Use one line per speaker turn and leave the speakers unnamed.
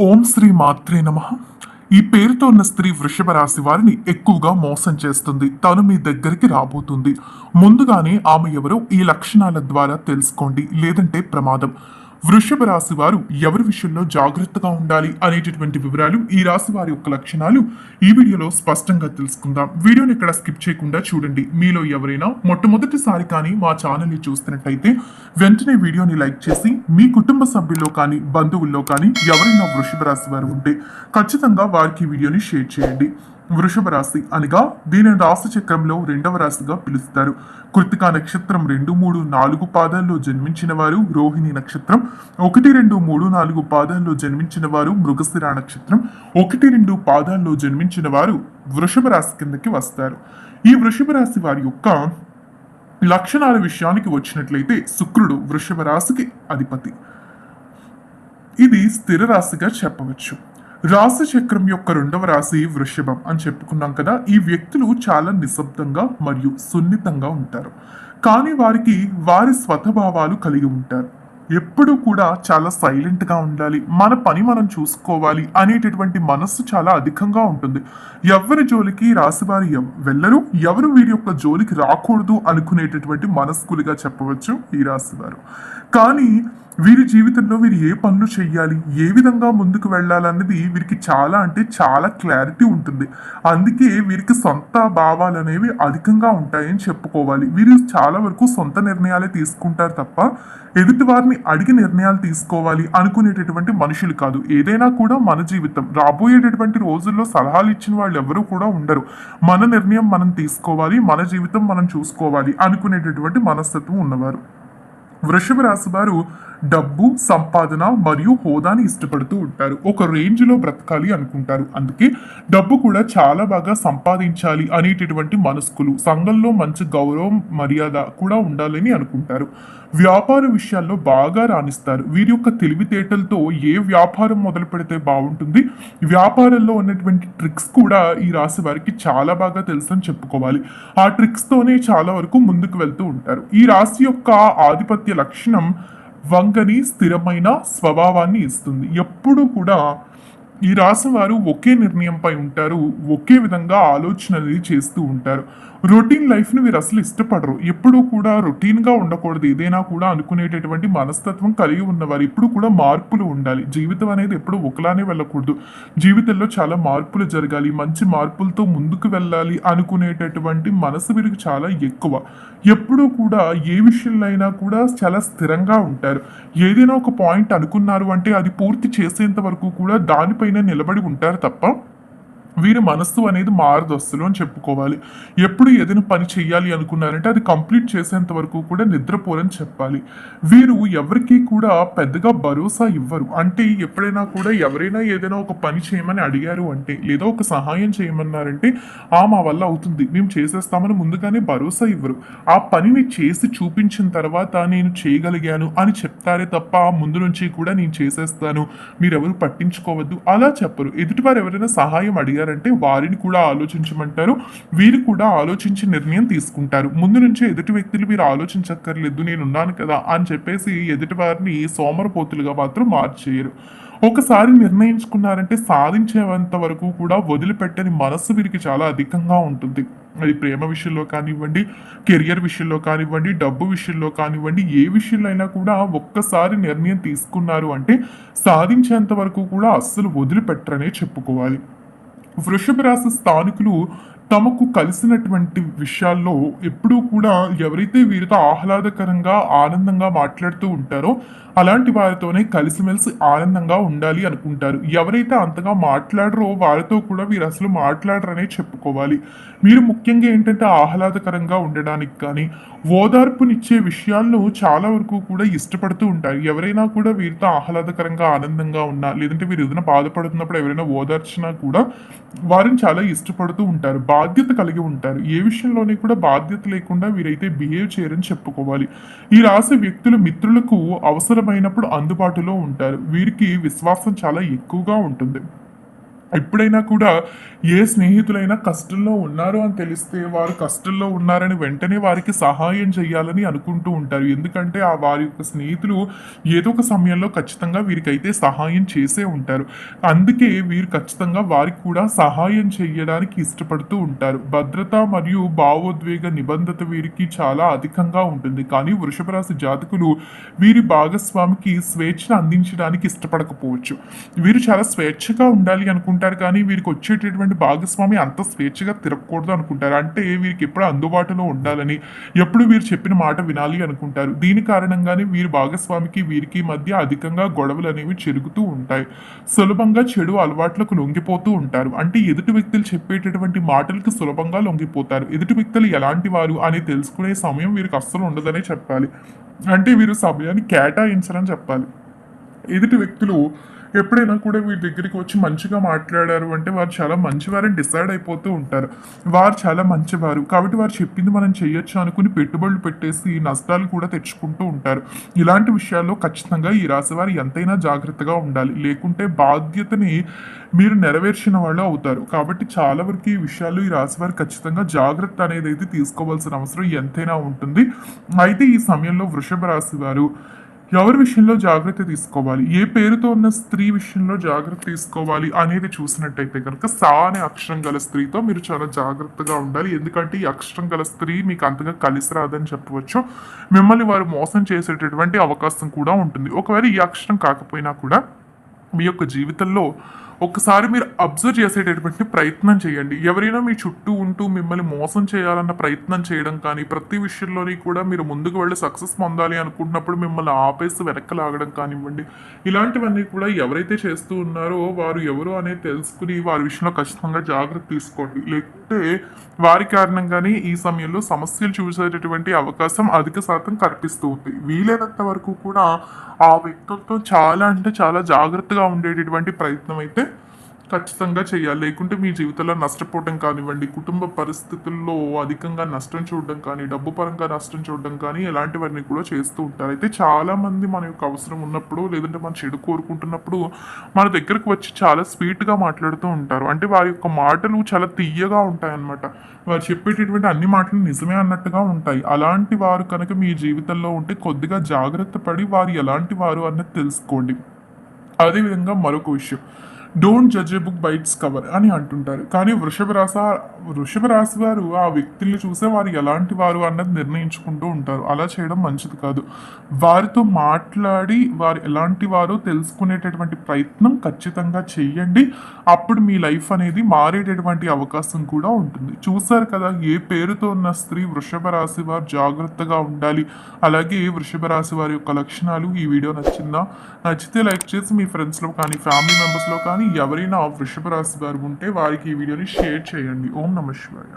ఓం శ్రీ మాత్రే నమ. ఈ పేరుతో ఉన్న స్త్రీ వృషభ రాశి వారిని ఎక్కువగా మోసం చేస్తుంది. తను మీ దగ్గరికి రాబోతుంది. ముందుగానే ఆమె ఎవరో ఈ లక్షణాల ద్వారా తెలుసుకోండి. లేదంటే ప్రమాదం. వృషభ రాశి వారు ఎవరి విషయంలో జాగ్రత్తగా ఉండాలి అనేటటువంటి వివరాలు ఈ రాశి వారి యొక్క లక్షణాలు ఈ వీడియోలో స్పష్టంగా తెలుసుకుందాం. వీడియోని ఇక్కడ స్కిప్ చేయకుండా చూడండి. మీలో ఎవరైనా మొట్టమొదటిసారి కానీ మా ఛానల్ని చూస్తున్నట్టయితే వెంటనే వీడియోని లైక్ చేసి మీ కుటుంబ సభ్యుల్లో కానీ బంధువుల్లో కానీ ఎవరైనా వృషభ రాశి వారు ఉంటే ఖచ్చితంగా వారికి వీడియోని షేర్ చేయండి. వృషభ రాశి అనగా దీనిని రాశి చక్రంలో రెండవ రాశిగా పిలుస్తారు. కృతికా నక్షత్రం రెండు మూడు నాలుగు పాదాల్లో జన్మించిన వారు రోహిణి నక్షత్రం. ఒకటి రెండు మూడు నాలుగు పాదాల్లో జన్మించిన వారు మృగశిర నక్షత్రం. ఒకటి రెండు పాదాల్లో జన్మించిన వారు వృషభ రాశి కిందకి వస్తారు. ఈ వృషభ రాశి వారి యొక్క లక్షణాల విషయానికి వచ్చినట్లయితే శుక్రుడు వృషభ రాశికి అధిపతి. ఇది స్థిర రాశిగా చెప్పవచ్చు. రాశి చక్రం యొక్క రెండవ రాశి వృషభం అని చెప్పుకున్నాం కదా. ఈ వ్యక్తులు చాలా నిశ్శబ్దంగా మరియు సున్నితంగా ఉంటారు. కానీ వారికి వారి స్వతభావాలు కలిగి ఉంటారు. ఎప్పుడూ కూడా చాలా సైలెంట్గా ఉండాలి. మన పని మనం చూసుకోవాలి అనేటటువంటి మనస్సు చాలా అధికంగా ఉంటుంది. ఎవరి జోలికి రాశివారు ఎవ్- వెళ్ళరు. ఎవరు వీరి యొక్క జోలికి రాకూడదు అనుకునేటటువంటి మనస్కులుగా చెప్పవచ్చు ఈ రాశివారు. కానీ వీరి జీవితంలో వీరు ఏ పనులు చేయాలి ఏ విధంగా ముందుకు వెళ్ళాలన్నది వీరికి చాలా అంటే చాలా క్లారిటీ ఉంటుంది. అందుకే వీరికి సొంత భావాలు అనేవి అధికంగా ఉంటాయని చెప్పుకోవాలి. వీరు చాలా వరకు సొంత నిర్ణయాలే తీసుకుంటారు తప్ప ఎదుటి వారిని అడిగి నిర్ణయాలు తీసుకోవాలి అనుకునేటటువంటి మనుషులు కాదు. ఏదైనా కూడా మన జీవితం రాబోయేటటువంటి రోజుల్లో సలహాలు ఇచ్చిన వాళ్ళు ఎవరు కూడా ఉండరు. మన నిర్ణయం మనం తీసుకోవాలి మన జీవితం మనం చూసుకోవాలి అనుకునేటటువంటి మనస్తత్వం ఉన్నవారు. వృషభ రాశి వారు డబ్బు సంపాదన మరియు హోదాని ఇష్టపడుతూ ఉంటారు. ఒక రేంజ్లో బ్రతకాలి అనుకుంటారు. అందుకే డబ్బు కూడా చాలా బాగా సంపాదించాలి అనేటటువంటి మనస్కులు సంఘంలో మంచి గౌరవం మర్యాద కూడా ఉండాలని అనుకుంటారు. వ్యాపార విషయాల్లో బాగా రాణిస్తారు. వీరి యొక్క తెలివితేటలతో ఏ వ్యాపారం మొదలు పెడితే బాగుంటుంది వ్యాపారంలో ఉన్నటువంటి ట్రిక్స్ కూడా ఈ రాశి వారికి చాలా బాగా తెలుసని చెప్పుకోవాలి. ఆ ట్రిక్స్తోనే చాలా వరకు ముందుకు వెళ్తూ ఉంటారు. ఈ రాశి యొక్క ఆధిపత్య లక్షణం వంగని స్థిరమైన స్వభావాన్ని ఇస్తుంది. ఎప్పుడు కూడా ఈ రాశి వారు ఒకే నిర్ణయంపై ఉంటారు ఒకే విధంగా ఆలోచనలు చేస్తూ ఉంటారు. రొటీన్ లైఫ్ని వీరు అసలు ఇష్టపడరు. ఎప్పుడూ కూడా రొటీన్గా ఉండకూడదు. ఏదైనా కూడా అనుకునేటటువంటి మనస్తత్వం కలిగి ఉన్నవారు ఎప్పుడు కూడా మార్పులు ఉండాలి. జీవితం అనేది ఎప్పుడు ఒకలానే వెళ్ళకూడదు. జీవితంలో చాలా మార్పులు జరగాలి. మంచి మార్పులతో ముందుకు వెళ్ళాలి అనుకునేటటువంటి మనసు వీరికి చాలా ఎక్కువ. ఎప్పుడూ కూడా ఏ విషయంలో అయినా కూడా చాలా స్థిరంగా ఉంటారు. ఏదైనా ఒక పాయింట్ అనుకున్నారు అంటే అది పూర్తి చేసేంత వరకు కూడా పైన నిలబడి ఉంటారు తప్ప వీరి మనస్సు అనేది మారదు అస్సలు అని చెప్పుకోవాలి. ఎప్పుడు ఏదైనా పని చేయాలి అనుకున్నారంటే అది కంప్లీట్ చేసేంత వరకు కూడా నిద్రపోరని చెప్పాలి. వీరు ఎవరికి కూడా పెద్దగా భరోసా ఇవ్వరు. అంటే ఎప్పుడైనా కూడా ఎవరైనా ఏదైనా ఒక పని చేయమని అడిగారు అంటే లేదా ఒక సహాయం చేయమన్నారంటే ఆ మా వల్ల అవుతుంది. మేము చేసేస్తామని ముందుగానే భరోసా ఇవ్వరు. ఆ పనిని చేసి చూపించిన తర్వాత నేను చేయగలిగాను అని చెప్తారే తప్ప ముందు నుంచి కూడా నేను చేసేస్తాను. మీరెవరు పట్టించుకోవద్దు. అలా చెప్పరు. ఎదుటివారు ఎవరైనా సహాయం అడిగారు అడిగారంటే వారిని కూడా ఆలోచించమంటారు వీరు కూడా ఆలోచించి నిర్ణయం తీసుకుంటారు. ముందు నుంచే ఎదుటి వ్యక్తులు మీరు ఆలోచించక్కర్లేదు నేను ఉన్నాను కదా అని చెప్పేసి ఎదుటి వారిని సోమరపోతులుగా మాత్రం మార్చేయరు. ఒకసారి నిర్ణయించుకున్నారంటే సాధించేంత వరకు కూడా వదిలిపెట్టని మనస్సు వీరికి చాలా అధికంగా ఉంటుంది. అది ప్రేమ విషయంలో కానివ్వండి కెరియర్ విషయంలో కానివ్వండి డబ్బు విషయంలో కానివ్వండి ఏ విషయంలో అయినా కూడా ఒక్కసారి నిర్ణయం తీసుకున్నారు అంటే సాధించేంత వరకు కూడా అస్సలు వదిలిపెట్టరనే చెప్పుకోవాలి. వృషభ రాశి స్థానికులు తమకు కలిసినటువంటి విషయాల్లో ఎప్పుడూ కూడా ఎవరైతే వీరితో ఆహ్లాదకరంగా ఆనందంగా మాట్లాడుతూ ఉంటారో అలాంటి వారితోనే కలిసిమెలిసి ఆనందంగా ఉండాలి అనుకుంటారు. ఎవరైతే అంతగా మాట్లాడరో వారితో కూడా వీరు అసలు మాట్లాడరనే చెప్పుకోవాలి. మీరు ముఖ్యంగా ఏంటంటే ఆహ్లాదకరంగా ఉండడానికి కానీ ఓదార్పునిచ్చే విషయాల్లో చాలా వరకు కూడా ఇష్టపడుతూ ఉంటారు. ఎవరైనా కూడా వీరితో ఆహ్లాదకరంగా ఆనందంగా ఉన్నా లేదంటే వీరు ఏదైనా బాధపడుతున్నప్పుడు ఎవరైనా ఓదార్చినా కూడా వారిని చాలా ఇష్టపడుతూ ఉంటారు. బాధ్యత కలిగి ఉంటారు. ఏ విషయంలోనే కూడా బాధ్యత లేకుండా వీరైతే బిహేవ్ చేయరని చెప్పుకోవాలి. ఈ రాశి వ్యక్తులు మిత్రులకు అవసరమైనప్పుడు అందుబాటులో ఉంటారు. వీరికి విశ్వాసం చాలా ఎక్కువగా ఉంటుంది. ఎప్పుడైనా కూడా ఏ స్నేహితులైనా కష్టంలో ఉన్నారు అని తెలిస్తే వారు కష్టంలో ఉన్నారని వెంటనే వారికి సహాయం చేయాలని అనుకుంటూ ఉంటారు. ఎందుకంటే ఆ వారి యొక్క స్నేహితులు ఏదో ఒక సమయంలో ఖచ్చితంగా వీరికైతే సహాయం చేసే ఉంటారు. అందుకే వీరు ఖచ్చితంగా వారికి కూడా సహాయం చేయడానికి ఇష్టపడుతూ ఉంటారు. భద్రత మరియు భావోద్వేగ నిబంధత వీరికి చాలా అధికంగా ఉంటుంది. కానీ వృషభ రాశి జాతకులు వీరి భాగస్వామికి స్వేచ్ఛను అందించడానికి ఇష్టపడకపోవచ్చు. వీరు చాలా స్వేచ్ఛగా ఉండాలి అనుకుంటారు కానీ వీరికి వచ్చేటటువంటి భాగస్వామి అంత స్వేచ్ఛగా తిరగకూడదు అనుకుంటారు. అంటే వీరికి ఎప్పుడు అందుబాటులో ఉండాలని ఎప్పుడు వీరు చెప్పిన మాట వినాలి అనుకుంటారు. దీని కారణంగానే వీరి భాగస్వామికి వీరికి మధ్య అధికంగా గొడవలు అనేవి చెరుగుతూ ఉంటాయి. సులభంగా చెడు అలవాట్లకు లొంగిపోతూ ఉంటారు. అంటే ఎదుటి వ్యక్తులు చెప్పేటటువంటి మాటలకు సులభంగా లొంగిపోతారు. ఎదుటి వ్యక్తులు ఎలాంటి వారు అని తెలుసుకునే సమయం వీరికి అస్సలు ఉండదనే చెప్పాలి. అంటే వీరు సమయాన్ని కేటాయించరని చెప్పాలి. ఎదుటి వ్యక్తులు ఎప్పుడైనా కూడా వీరి దగ్గరికి వచ్చి మంచిగా మాట్లాడారు అంటే వారు చాలా మంచివారని డిసైడ్ అయిపోతూ ఉంటారు. వారు చాలా మంచివారు. కాబట్టి వారు చెప్పింది మనం చేయొచ్చు అనుకుని పెట్టుబడులు పెట్టేసి నష్టాలు కూడా తెచ్చుకుంటూ ఉంటారు. ఇలాంటి విషయాల్లో ఖచ్చితంగా ఈ రాశివారు ఎంతైనా జాగ్రత్తగా ఉండాలి. లేకుంటే బాధ్యతని మీరు నెరవేర్చిన వాళ్ళు అవుతారు. కాబట్టి చాలా వరకు ఈ విషయాలు ఈ రాశి వారు ఖచ్చితంగా జాగ్రత్త అనేది అయితే తీసుకోవాల్సిన అవసరం ఎంతైనా ఉంటుంది. అయితే ఈ సమయంలో వృషభ రాశి వారు ఎవరి విషయంలో జాగ్రత్త తీసుకోవాలి? ఏ పేరుతో ఉన్న స్త్రీ విషయంలో జాగ్రత్త తీసుకోవాలి అనేది చూసినట్టయితే కనుక సా అనే అక్షరం గల స్త్రీతో మీరు చాలా జాగ్రత్తగా ఉండాలి. ఎందుకంటే ఈ అక్షరం గల స్త్రీ మీకు అంతగా కలిసి రాదని చెప్పవచ్చు. మిమ్మల్ని వారు మోసం చేసేటటువంటి అవకాశం కూడా ఉంటుంది. ఒకవేళ ఈ అక్షరం కాకపోయినా కూడా మీ యొక్క జీవితంలో ఒక్కసారి మీరు అబ్జర్వ్ చేసేటటువంటి ప్రయత్నం చేయండి. ఎవరైనా మీ చుట్టూ ఉంటూ మిమ్మల్ని మోసం చేయాలన్న ప్రయత్నం చేయడం కానీ ప్రతి విషయంలోని కూడా మీరు ముందుకు వెళ్ళి సక్సెస్ పొందాలి అనుకుంటున్నప్పుడు మిమ్మల్ని ఆపేసి వెనక్కి లాగడం కానివ్వండి. ఇలాంటివన్నీ కూడా ఎవరైతే చేస్తూ ఉన్నారో వారు ఎవరు అనేది తెలుసుకుని వారి విషయంలో ఖచ్చితంగా జాగ్రత్త తీసుకోండి. లేకుంటే వారి కారణంగానే ఈ సమయంలో సమస్యలు చూసేటటువంటి అవకాశం అధిక శాతం కనిపిస్తూ ఉంది. వీలైనంత వరకు కూడా ఆ వ్యక్తులతో చాలా అంటే చాలా జాగ్రత్తగా ఉండేటటువంటి ప్రయత్నం అయితే ఖచ్చితంగా చేయాలి. లేకుంటే మీ జీవితంలో నష్టపోవడం కానివ్వండి కుటుంబ పరిస్థితుల్లో అధికంగా నష్టం చూడడం కానీ డబ్బు పరంగా నష్టం చూడడం కానీ ఇలాంటివన్నీ కూడా చేస్తూ ఉంటారు. అయితే చాలామంది మన యొక్క అవసరం ఉన్నప్పుడు లేదంటే మన చెడు కోరుకుంటున్నప్పుడు మన దగ్గరకు వచ్చి చాలా స్వీట్గా మాట్లాడుతూ ఉంటారు. అంటే వారి యొక్క మాటలు చాలా తీయగా ఉంటాయన్నమాట. వారు చెప్పేటటువంటి అన్ని మాటలు నిజమే అన్నట్టుగా ఉంటాయి. అలాంటి వారు కనుక మీ జీవితంలో ఉంటే కొద్దిగా జాగ్రత్త పడి వారు ఎలాంటి వారు అన్నది తెలుసుకోండి. అదేవిధంగా మరొక విషయం. Don't judge a book by its cover అని అంటుంటారు. కానీ వృషభ రాశ వృషభ రాశి వారు ఆ వ్యక్తుల్ని చూసే వారు ఎలాంటి వారు అన్నది నిర్ణయించుకుంటూ ఉంటారు. అలా చేయడం మంచిది కాదు. వారితో మాట్లాడి వారు ఎలాంటి వారో తెలుసుకునేటటువంటి ప్రయత్నం ఖచ్చితంగా చెయ్యండి. అప్పుడు మీ లైఫ్ అనేది మారేటటువంటి అవకాశం కూడా ఉంటుంది. చూసారు కదా ఏ పేరుతో ఉన్న స్త్రీ వృషభ రాశి వారు జాగ్రత్తగా ఉండాలి. అలాగే వృషభ రాశి వారి యొక్క లక్షణాలు ఈ వీడియో నచ్చిందా? నచ్చితే లైక్ చేసి మీ ఫ్రెండ్స్లో కానీ ఫ్యామిలీ మెంబర్స్లో కానీ ఎవరైనా వృషభ రాశి వారు ఉంటే వారికి ఈ వీడియోని షేర్ చేయండి. ఓం నమ శివాయ.